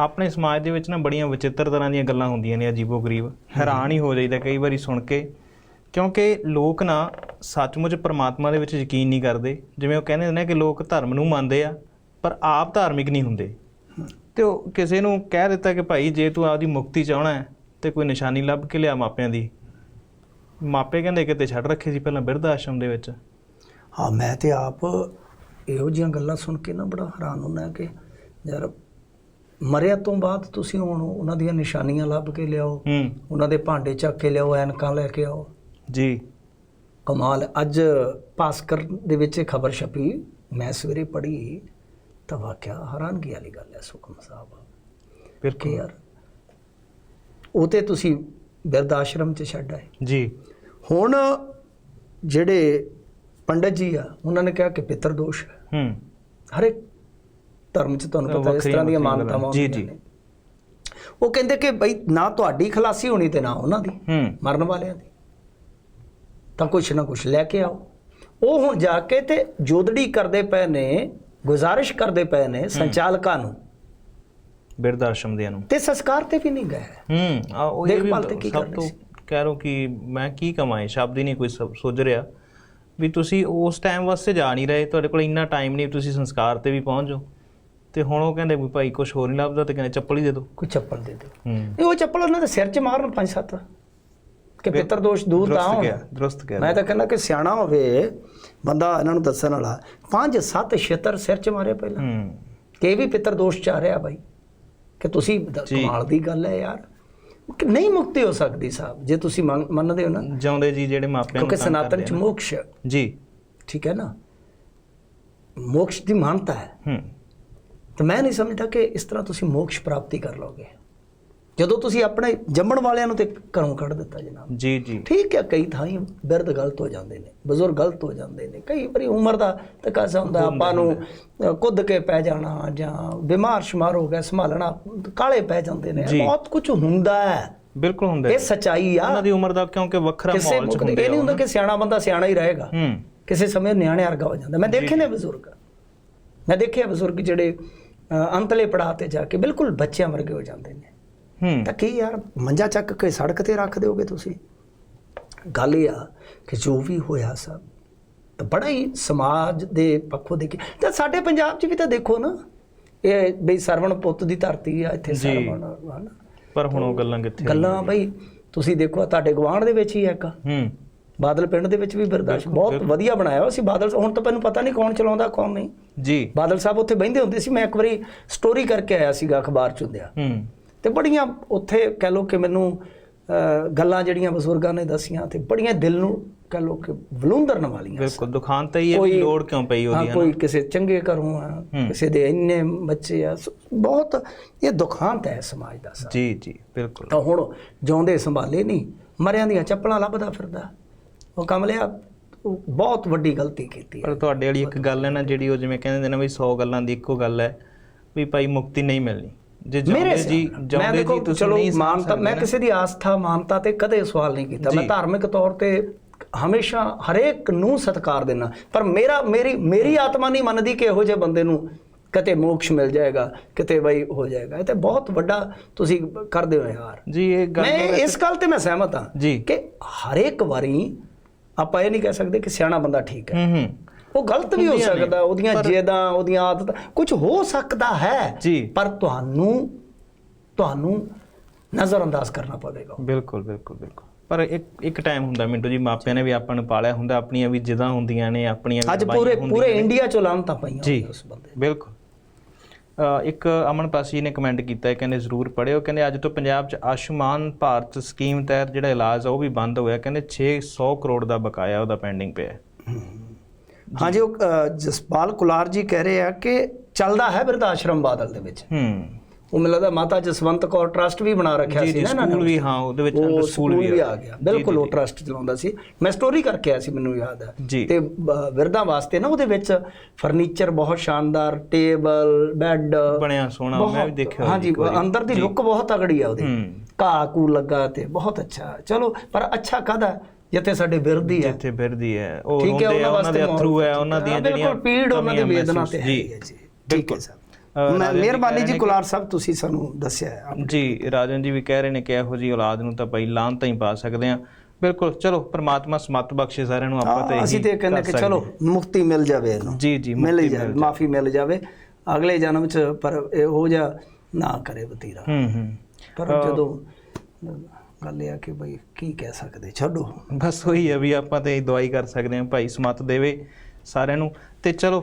ਆਪਣੇ ਸਮਾਜ ਦੇ ਵਿੱਚ ਨਾ ਬੜੀਆਂ ਵਿਚਿੱਤਰ ਤਰ੍ਹਾਂ ਦੀਆਂ ਗੱਲਾਂ ਹੁੰਦੀਆਂ ਨੇ ਅਜੀਬੋ-ਗਰੀਬ ਹੈਰਾਨ ਹੀ ਹੋ ਜਾਈਦਾ ਕਈ ਵਾਰੀ ਸੁਣ ਕੇ। ਕਿਉਂਕਿ ਲੋਕ ਨਾ ਸੱਚਮੁੱਚ ਪਰਮਾਤਮਾ ਦੇ ਵਿੱਚ ਯਕੀਨ ਨਹੀਂ ਕਰਦੇ। ਜਿਵੇਂ ਉਹ ਕਹਿੰਦੇ ਨੇ ਕਿ ਲੋਕ ਧਰਮ ਨੂੰ ਮੰਨਦੇ ਆ, ਪਰ ਆਪ ਧਾਰਮਿਕ ਨਹੀਂ ਹੁੰਦੇ। ਤੇ ਉਹ ਕਿਸੇ ਨੂੰ ਕਹਿ ਦਿੱਤਾ ਕਿ ਭਾਈ ਜੇ ਤੂੰ ਆਪਦੀ ਮੁਕਤੀ ਚਾਹਣਾ ਹੈ ਤੇ ਕੋਈ ਨਿਸ਼ਾਨੀ ਲੱਭ ਕੇ ਲਿਆ ਮਾਪਿਆਂ ਦੀ। ਮਾਪੇ ਕਹਿੰਦੇ ਕਿਤੇ ਛੱਡ ਰੱਖੇ ਸੀ ਪਹਿਲਾਂ ਬਿਰਧ ਆਸ਼ਰਮ ਦੇ ਵਿੱਚ। ਹਾਂ, ਮੈਂ ਤੇ ਆਪ ਇਹੋ ਜਿਹੀਆਂ ਗੱਲਾਂ ਸੁਣ ਕੇ ਨਾ ਬੜਾ ਹੈਰਾਨ ਹੁੰਦਾ ਕਿ ਯਾਰ ਮਰਿਆ ਤੋਂ ਬਾਅਦ ਤੁਸੀਂ ਹੁਣ ਉਹਨਾਂ ਦੀਆਂ ਨਿਸ਼ਾਨੀਆਂ ਲੱਭ ਕੇ ਲਿਆਓ ਹੂੰ। ਉਹਨਾਂ ਦੇ ਭਾਂਡੇ ਚੱਕ ਕੇ ਲਿਆਓ ਐਨਕਾਂ ਲੈ ਕੇ ਆਓ। ਜੀ। ਕਮਾਲ। ਅੱਜ ਭਾਸਕਰ ਦੇ ਵਿੱਚ ਇਹ ਖਬਰ ਛਪੀ ਮੈਂ ਸਵੇਰੇ ਪੜ੍ਹੀ ਤਾਂ ਵਾਕਿਆ ਹੈਰਾਨਗੀ ਵਾਲੀ ਗੱਲ ਹੈ ਸੁਖਮ ਸਾਹਿਬ। ਕਿ ਬਿਲਕੁਲ। ਯਾਰ ਉਹ ਤੇ ਤੁਸੀਂ ਬਿਰਧ ਆਸ਼ਰਮ 'ਚ ਛੱਡ ਆਏ। ਜੀ। ਹੁਣ ਜਿਹੜੇ ਪੰਡਤ ਜੀ ਆ ਉਹਨਾਂ ਨੇ ਕਿਹਾ ਕਿ ਪਿਤਰ ਦੋਸ਼ ਹੈ। ਹੂੰ। ਹਰ ਇੱਕ ਧਰਮ 'ਚ ਤੁਹਾਨੂੰ ਪਤਾ ਇਸ ਤਰ੍ਹਾਂ ਦੀਆਂ ਮਾਨਤਾਵਾਂ ਜੀ, ਜੀ। ਉਹ ਕਹਿੰਦੇ ਕਿ ਬਈ ਨਾ ਤੁਹਾਡੀ ਖਲਾਸੀ ਹੋਣੀ ਤੇ ਨਾ ਉਹਨਾਂ ਦੀ ਮਰਨ ਵਾਲਿਆਂ ਦੀ। ਤਾਂ ਕੁਛ ਨਾ ਕੁਛ ਲੈ ਕੇ ਆਓ। ਉਹ ਹੁਣ ਜਾ ਕੇ ਤੇ ਜੋਦੜੀ ਕਰਦੇ ਪਏ ਨੇ ਗੁਜ਼ਾਰਿਸ਼ ਕਰਦੇ ਪਏ ਨੇ ਸੰਚਾਲਕਾਂ ਨੂੰ। ਬਿਰਧ ਆਸ਼ਰਮ ਦੇ ਨੂੰ। ਤੇ ਸੰਸਕਾਰ ਤੇ ਵੀ ਨਹੀਂ ਗਏ। ਹੂੰ ਆ ਉਹ ਇਹ ਵੀ ਦੇਖਭਾਲ ਤੇ ਕੀ ਸਭ ਕਰਨੀ ਸੀ? ਕਹਿ ਰੋ ਕਿ ਮੈਂ ਕੀ ਕਮਾਏ ਸ਼ਬਦ ਹੀ ਨਹੀਂ ਕੋਈ ਸ- ਸੁੱਝ ਰਿਹਾ। ਵੀ ਤੁਸੀਂ ਉਸ ਟਾਈਮ ਵਾਸਤੇ ਜਾ ਨਹੀਂ ਰਹੇ ਤੁਹਾਡੇ ਕੋਲ ਇੰਨਾ ਟਾਈਮ ਨਹੀਂ ਤੁਸੀਂ ਸੰਸਕਾਰ ਤੇ ਵੀ ਪਹੁੰਚ ਜਾਓ। ਤੇ ਹੁਣ ਉਹ ਕਹਿੰਦੇ ਵੀ ਭਾਈ ਕੁਝ ਹੋਰ ਨਹੀਂ ਲੱਭਦਾ ਤੇ ਕਹਿੰਦੇ ਚੱਪਲ ਹੀ ਦੇ ਦਿਓ। ਕੋਈ ਚੱਪਲ ਦੇ ਦਿਓ। ਹੂੰ। ਇਹ ਉਹ ਚੱਪਲ ਉਹਨਾਂ ਦੇ ਸਿਰ 'ਚ ਮਾਰਨ ਪੰਜ ਸੱਤ। ਕਿ ਪਿਤਰ ਦੋਸ਼ ਦੂਰ ਤਾਂ ਦਰੁਸਤ ਹੋਣ। ਗਿਆ ਦਰੁਸਤ ਗਿਆ ਮੈਂ ਤਾਂ ਕਹਿੰਦਾ ਕਿ ਸਿਆਣਾ ਹੋਵੇ ਬੰਦਾ ਇਹਨਾਂ ਨੂੰ ਦੱਸਣ ਵਾਲਾ। ਪੰਜ ਸੱਤ ਛੇਤਰ ਸਿਰ 'ਚ ਮਾਰੇ ਪਹਿਲਾਂ। ਹੂੰ। ਕਿ ਇਹ ਵੀ ਪਿਤਰ ਦੋਸ਼ ਚ ਆ ਰਿਹਾ ਬਾਈ। ਕਿ ਤੁਸੀਂ। ਕਮਾਲ ਦੀ ਗੱਲ ਹੈ ਯਾਰ। ਨਹੀਂ ਮੁਕਤੀ ਹੋ ਸਕਦੀ ਸਾਹਿਬ ਜੇ ਤੁਸੀਂ ਮੰਨ- ਮੰਨਦੇ ਹੋ ਨਾ। ਜਿਉਂਦੇ ਜੀ ਜਿਹੜੇ ਮਾਪਿਆਂ ਨੂੰ ਕਿਉਂਕਿ ਸਨਾਤਨ ਚ। ਮੋਕਸ਼। ਜੀ। ਠੀਕ ਹੈ ਨਾ? ਮੋਕਸ਼ ਦੀ ਮਾਨਤਾ ਹੈ। ਹੂੰ। ਤੇ ਮੈਂ ਨਹੀਂ ਸਮਝਦਾ ਕਿ ਇਸ ਤਰ੍ਹਾਂ ਤੁਸੀਂ ਮੋਕਸ਼ ਪ੍ਰਾਪਤੀ ਕਰ ਲਓਗੇ। ਜਦੋਂ ਤੁਸੀਂ ਆਪਣੇ ਜੰਮਣ ਵਾਲਿਆਂ ਨੂੰ ਤੇ ਘਰੋਂ ਕੱਢ ਦਿੱਤਾ ਜਨਾਬ। ਜੀ ਜੀ। ਠੀਕ ਹੈ ਕਈ ਥਾਈਂ ਬਿਰਧ ਗਲਤ ਹੋ ਜਾਂਦੇ ਨੇ ਬਜ਼ੁਰਗ ਗਲਤ ਹੋ ਜਾਂਦੇ ਨੇ। ਕਈ ਵਾਰੀ ਉਮਰ ਦਾ ਤਕਾਜ਼ਾ ਹੁੰਦਾ ਆਪਾਂ ਨੂੰ ਕੁੱਦ ਕੇ ਪੈ ਜਾਣਾ ਜਾਂ ਬਿਮਾਰ ਸ਼ਮਾਰ ਹੋ ਗਿਆ ਸੰਭਾਲਣਾ ਕਾਲੇ ਪੈ ਜਾਂਦੇ ਨੇ। ਬਹੁਤ ਕੁਝ ਹੁੰਦਾ ਹੈ। ਬਿਲਕੁਲ ਹੁੰਦਾ ਇਹ ਸੱਚਾਈ ਆ। ਉਹਨਾਂ ਦੀ ਉਮਰ ਦਾ ਕਿਉਂਕਿ ਵੱਖਰਾ ਮਾਹੌਲ ਚ ਹੁੰਦੇ ਇਹ ਨਹੀਂ ਹੁੰਦਾ ਕਿ ਸਿਆਣਾ ਬੰਦਾ ਸਿਆਣਾ ਹੀ ਰਹੇਗਾ। ਕਿਸੇ ਸਮੇਂ ਨਿਆਣੇ ਵਰਗਾ ਹੋ ਜਾਂਦਾ। ਮੈਂ ਦੇਖੇ ਨੇ ਬਜ਼ੁਰਗ। ਮੈਂ ਦੇਖਿਆ ਬਜ਼ੁਰਗ ਜਿਹੜੇ ਅੰਤਲੇ ਪੜਾਅ ਤੇ ਜਾ ਕੇ ਬਿਲਕੁਲ ਬੱਚਿਆਂ ਵਰਗੇ ਹੋ ਜਾਂਦੇ ਨੇ। ਹੂੰ। ਤਾਂ ਕੀ ਯਾਰ ਮੰਜਾ ਚੱਕ ਕੇ ਸੜਕ ਤੇ ਰੱਖ ਦਿਓਗੇ ਤੁਸੀਂ? ਗੱਲ ਇਹ ਆ ਕਿ ਜੋ ਵੀ ਹੋਇਆ ਸਭ ਤਾਂ ਬੜਾ ਹੀ ਸਮਾਜ ਦੇ ਪੱਖੋਂ ਦੇਖੀ। ਤਾਂ ਸਾਡੇ ਪੰਜਾਬ 'ਚ ਵੀ ਤਾਂ ਦੇਖੋ ਨਾ ਇਹ ਬਈ ਸਰਵਣ ਪੁੱਤ ਦੀ ਧਰਤੀ ਆ ਇੱਥੇ। ਸਰਵਣ ਹਨਾ? ਪਰ ਹੁਣ ਉਹ ਗੱਲਾਂ ਕਿੱਥੇ ਗੱਲਾਂ ਬਈ ਤੁਸੀਂ ਦੇਖੋ ਤੁਹਾਡੇ ਗਵਾਂਢ ਦੇ ਵਿੱਚ ਹੀ ਇੱਕ। ਹੂੰ। ਬਾਦਲ ਪਿੰਡ ਦੇ ਵਿੱਚ ਵੀ ਬਰਦਾਸ਼ਤ ਬਹੁਤ ਵਧੀਆ ਬਣਾਇਆ ਸੀ ਬਾਦਲ ਹੁਣ ਤਾਂ ਮੈਨੂੰ ਪਤਾ ਨਹੀਂ ਕੌਣ ਚਲਾਉਂਦਾ ਕੌਣ ਨਹੀਂ। ਜੀ। ਬਾਦਲ ਸਾਹਿਬ ਉੱਥੇ ਬਹਿੰਦੇ ਹੁੰਦੇ ਸੀ। ਮੈਂ ਇੱਕ ਵਾਰੀ ਸਟੋਰੀ ਕਰਕੇ ਆਇਆ ਸੀਗਾ ਅਖਬਾਰ 'ਚ ਹੁੰਦਿਆ। ਹੂੰ। ਤੇ ਬੜੀਆਂ ਉੱਥੇ ਕਹਿ ਲੋ ਕਿ ਮੈਨੂੰ ਗੱਲਾਂ ਜਿਹੜੀਆਂ ਬਜ਼ੁਰਗਾਂ ਨੇ ਦਸੀਆਂ ਤੇ ਬੜੀਆਂ ਦਿਲ ਨੂੰ ਕਹਿ ਲੋ ਕਿ ਵਲੂੰਦਰਨ ਵਾਲੀਆਂ ਬਿਲਕੁਲ ਦੁਕਾਨ ਤੇ ਹੀ ਇਹ ਲੋੜ ਕਿਉਂ ਪਈ ਉਹਦੀ ਹੈ ਕੋਈ ਕਿਸੇ ਚੰਗੇ ਘਰੋਂ ਆ। ਕਿਸੇ ਦੇ ਇੰਨੇ ਬੱਚੇ ਆ ਬਹੁਤ ਇਹ ਦੁਖਾਂਤ ਹੈ ਸਮਾਜ ਦਾ ਸਾਰਾ। ਜੀ ਜੀ ਬਿਲਕੁਲ। ਤਾਂ ਹੁਣ ਜਿਉਂਦੇ ਸੰਭਾਲੇ ਨਹੀਂ ਮਰਿਆਂ ਦੀਆਂ ਚੱਪਲਾਂ ਲੱਭਦਾ ਫਿਰਦਾ। ਉਹ ਕਮਲਿਆ ਬਹੁਤ ਵੱਡੀ ਗਲਤੀ ਕੀਤੀ ਪਰ ਤੁਹਾਡੇ ਵਾਲੀ ਇੱਕ ਗੱਲ ਹੈ ਨਾ ਜਿਹੜੀ ਉਹ ਜਿਵੇਂ ਕਹਿੰਦੇ ਨੇ ਨਾ ਵੀ 100 ਗੱਲਾਂ ਦੀ ਇੱਕੋ ਗੱਲ ਹੈ ਵੀ ਭਾਈ ਮੁਕਤੀ ਨਹੀਂ ਮਿਲਣੀ। ਜੇ ਜਾਂਦੇ ਜੀ ਜਾਂਦੇ ਜੀ ਤੁਸੀਂ ਚਲੋ ਮਾਨਤਾ ਮੈਂ ਕਿਸੇ ਦੀ ਆਸਥਾ ਮਾਨਤਾ ਤੇ ਕਦੇ ਸਵਾਲ ਨਹੀਂ ਕੀਤਾ। ਮੈਂ। ਧਾਰਮਿਕ ਤੌਰ ਤੇ ਹਮੇਸ਼ਾ ਹਰੇਕ ਨੂੰ ਸਤਿਕਾਰ ਦੇਣਾ ਪਰ ਮੇਰਾ ਮੇਰੀ ਮੇਰੀ ਆਤਮਾ ਨਹੀਂ ਮੰਨਦੀ ਕਿ ਇਹੋ ਜਿਹੇ ਬੰਦੇ ਨੂੰ ਕਿਤੇ ਮੋਕਸ਼ ਮਿਲ ਜਾਏਗਾ ਕਿਤੇ ਬਈ ਹੋ ਜਾਏਗਾ। ਇਹ ਤੇ ਬਹੁਤ ਵੱਡਾ ਤੁਸੀਂ ਕਰਦੇ ਹੋ ਯਾਰ ਜੀ ਇਹ ਗੱਲ ਮੈਂ ਇਸ ਗੱਲ ਤੇ ਮੈਂ ਸਹਿਮਤ ਹਾਂ ਜੀ। ਕਿ ਹਰੇਕ ਵਾਰੀ ਆਪਾਂ ਇਹ ਨਹੀਂ ਕਹਿ ਸਕਦੇ ਕਿ ਸਿਆਣਾ ਬੰਦਾ ਠੀਕ ਹੈ। ਹੂੰ ਉਹ ਗਲਤ ਵੀ ਹੋ ਸਕਦਾ ਉਹਦੀਆਂ ਜੇਦਾਂ ਉਹਦੀਆਂ ਆਦਤਾਂ ਕੁਝ ਹੋ ਸਕਦਾ ਹੈ। ਪਰ ਤੁਹਾਨੂੰ ਤੁਹਾਨੂੰ ਨਜ਼ਰ ਅੰਦਾਜ਼ ਕਰਨਾ ਪਵੇਗਾ। ਬਿਲਕੁਲ ਬਿਲਕੁਲ ਬਿਲਕੁਲ। ਪਰ ਇੱਕ ਇੱਕ ਟਾਈਮ ਹੁੰਦਾ ਮਿੰਟੂ ਜੀ ਮਾਪਿਆਂ ਨੇ ਵੀ ਆਪਾਂ ਨੂੰ ਪਾਲਿਆ ਹੁੰਦਾ ਆਪਣੀਆਂ ਵੀ ਜਿੱਦਾਂ ਹੁੰਦੀਆਂ ਨੇ ਆਪਣੀਆਂ ਵੀ ਅੱਜ ਪੂਰੇ ਪੂਰੇ। ਇੰਡੀਆ ਚ ਲਾਮਤਾਂ ਪਈਆਂ ਉਸ ਬੰਦੇ ਬਿਲਕੁਲ। ਇੱਕ ਅਮਨ ਪਾਸੀ ਨੇ ਕਮੈਂਟ ਕੀਤਾ ਹੈ ਕਹਿੰਦੇ ਜ਼ਰੂਰ ਪੜਿਓ ਕਹਿੰਦੇ ਅੱਜ ਤੋਂ ਪੰਜਾਬ 'ਚ ਆਯੁਸ਼ਮਾਨ ਭਾਰਤ ਸਕੀਮ ਤਹਿਤ ਜਿਹੜਾ ਇਲਾਜ ਆ ਉਹ ਵੀ ਬੰਦ ਹੋਇਆ। ਕਹਿੰਦੇ 600 ਕਰੋੜ ਦਾ ਬਕਾਇਆ ਉਹਦਾ ਪੈਂਡਿੰਗ ਪਿਆ। ਹੈ ਹਾਂਜੀ ਉਹ ਜਸਪਾਲ ਕੁਲਾਰ ਜੀ ਕਹਿ ਰਹੇ ਆ ਕਿ ਚੱਲਦਾ ਹੈ ਬਿਰਧ ਆਸ਼ਰਮ ਬਾਦਲ ਦੇ ਵਿੱਚ। ਹੂੰ। ਉਹ ਮੈਨੂੰ ਲੱਗਦਾ ਮਾਤਾ ਜਸਵੰਤ ਕੌਰ ਟਰਸਟ ਵੀ ਬਣਾ ਰੱਖਿਆ ਸੀ ਨਾ ਸਕੂਲ ਵੀ ਹਾਂ ਉਹਦੇ ਵਿੱਚ ਅੰਦਰ ਸਕੂਲ ਵੀ ਆ। ਗਿਆ। ਬਿਲਕੁਲ ਉਹ ਟਰਸਟ ਚਲਾਉਂਦਾ ਸੀ। ਮੈਂ ਸਟੋਰੀ ਕਰਕੇ ਆਇਆ ਸੀ ਮੈਨੂੰ ਯਾਦ ਹੈ। ਤੇ ਵਿਰਧਾਂ ਵਾਸਤੇ ਨਾ ਉਹਦੇ ਵਿੱਚ ਫਰਨੀਚਰ ਬਹੁਤ ਸ਼ਾਨਦਾਰ ਟੇਬਲ ਬੈੱਡ ਬਣਿਆ ਸੋਹਣਾ ਮੈਂ ਵੀ ਦੇਖਿਆ ਹਾਂਜੀ। ਅੰਦਰ ਦੀ ਲੁੱਕ ਬਹੁਤ ਤਗੜੀ ਆ ਉਹਦੀ। ਘਾਹ ਕੂ ਲੱਗਾ ਤੇ ਬਹੁਤ ਅੱਛਾ। ਚਲੋ ਪਰ ਅੱਛਾ ਕਾਹਦਾ? ਜਿੱਥੇ ਸਾਡੇ ਬਿਰਧੀ ਹੈ। ਜਿੱਥੇ ਫਿਰਦੀ ਹੈ ਉਹ ਉਹਨਾਂ ਦੇ ਅਥਰੂ ਹੈ ਉਹਨਾਂ ਦੀਆਂ ਬਿਲਕੁਲ ਜਿਹੜੀਆਂ ਪੀੜ ਉਹਨਾਂ ਦੀ ਵੇਦਨਾ ਤੇ ਹੈ ਜੀ। ਬਿਲਕੁਲ। ਮਿਹਰਬਾਨੀ ਜੀ ਕੁਲਾਰ ਸਾਹਿਬ ਤੁਸੀਂ ਸਾਨੂੰ ਦੱਸਿਆ ਜੀ ਰਾਜਨ ਜੀ ਵੀ ਕਹਿ ਰਹੇ ਨੇ ਕਿ ਇਹੋ ਜੀ ਔਲਾਦ ਨੂੰ ਤਾਂ ਭਾਈ ਲਾਂਤ ਹੀ ਪਾ ਸਕਦੇ ਆ ਬਿਲਕੁਲ ਚਲੋ ਪ੍ਰਮਾਤਮਾ ਸਮਤ ਬਖਸ਼ੇ ਸਾਰਿਆਂ ਨੂੰ ਆਪਾਂ ਤਾਂ ਅਸੀਂ ਤੇ ਕਹਿੰਦੇ ਕਿ ਚਲੋ। ਮੁਕਤੀ ਮਿਲ ਜਾਵੇ ਇਹਨੂੰ। ਜੀ ਜੀ ਮਿਲ ਜਾਵੇ ਮਾਫੀ ਮਿਲ ਜਾਵੇ। ਅਗਲੇ ਜਨਮ ਚ ਪਰ ਇਹੋ ਜਿਹਾ ਨਾ ਕਰੇ ਵਤੀਰਾ ਹੂੰ ਹੂੰ। ਪਰ ਜਦੋਂ ਗੱਲ ਇਹ ਆ ਕਿ ਬਈ ਕੀ ਕਹਿ ਸਕਦੇ ਛੱਡੋ। ਬਸ ਉਹੀ ਹੈ ਵੀ ਆਪਾਂ ਤੇ ਦੁਆਈ ਕਰ ਸਕਦੇ ਹਾਂ ਭਾਈ ਸਮਤ ਦੇਵੇ ਸਾਰਿਆਂ ਨੂੰ। ਤੇ ਚਲੋ